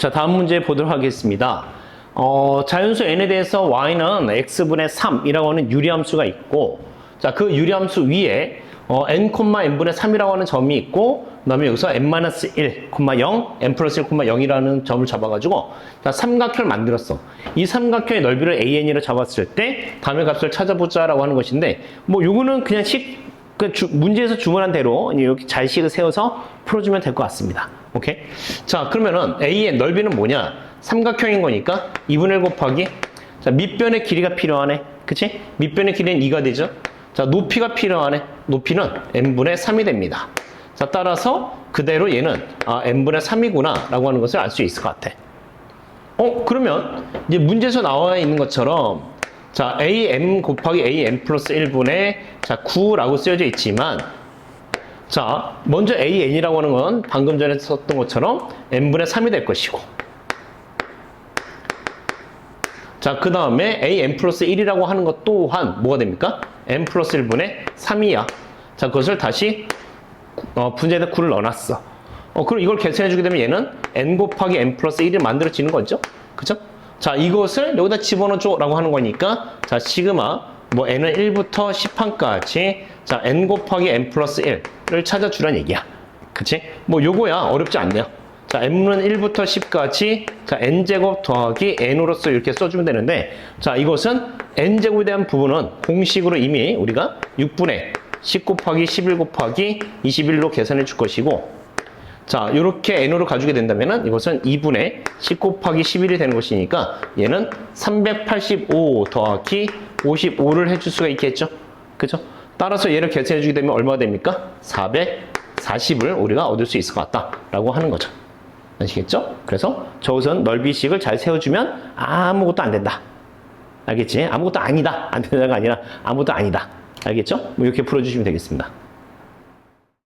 자, 다음 문제 보도록 하겠습니다. 어, 자연수 n에 대해서 y는 x분의 3이라고 하는 유리함수가 있고, 자, 그 유리함수 위에 어, n, n분의 3이라고 하는 점이 있고, 그 다음에 여기서 n-1, 0, n 플러스 1, 0이라는 점을 잡아가지고, 자, 삼각형을 만들었어. 이 삼각형의 넓이를 an이라 잡았을 때, 다음의 값을 찾아보자라고 하는 것인데, 뭐, 요거는 그냥 식, 그 주- 문제에서 주문한 대로 이렇게 잘식을 세워서 풀어주면 될 것 같습니다. 오케이? 자, 그러면은 A의 넓이는 뭐냐? 삼각형인 거니까 2분의 1 곱하기 자, 밑변의 길이가 필요하네. 그치? 밑변의 길이는 2가 되죠? 자, 높이가 필요하네. 높이는 n분의 3이 됩니다. 자, 따라서 그대로 얘는 아, n분의 3이구나 라고 하는 것을 알 수 있을 것 같아. 어, 그러면 이제 문제에서 나와 있는 것처럼 자, am 곱하기 am 플러스 1분의 자, 9라고 쓰여져 있지만 자, 먼저 an이라고 하는 건 방금 전에 썼던 것처럼 n분의 3이 될 것이고 자, 그 다음에 am 플러스 1이라고 하는 것 또한 뭐가 됩니까? m 플러스 1분의 3이야. 자, 그것을 다시 어, 분자에다 9를 넣어놨어. 어, 그럼 이걸 계산해주게 되면 얘는 n 곱하기 n 플러스 1이 만들어지는 거죠? 그죠? 자, 이것을 여기다 집어넣어줘라고 하는 거니까, 자, 시그마, 뭐, n은 1부터 10판까지, 자, n 곱하기 n 플러스 1을 찾아주란 얘기야. 그치? 뭐, 요거야. 어렵지 않네요. 자, n은 1부터 10까지, 자, n제곱 더하기 n으로서 이렇게 써주면 되는데, 자, 이것은 n제곱에 대한 부분은 공식으로 이미 우리가 6분의 10 곱하기 11 곱하기 21로 계산해 줄 것이고, 자, 이렇게 n으로 가지게 된다면은 이것은 2분의 10 곱하기 11이 되는 것이니까 얘는 385 더하기 55를 해줄 수가 있겠죠? 그죠? 따라서 얘를 계산해 주게 되면 얼마가 됩니까? 440을 우리가 얻을 수 있을 것 같다라고 하는 거죠. 아시겠죠? 그래서 저우선 넓이식을 잘 세워주면 아무것도 안 된다. 알겠지? 아무것도 아니다. 안 된다가 아니라 아무것도 아니다. 알겠죠? 뭐 이렇게 풀어주시면 되겠습니다.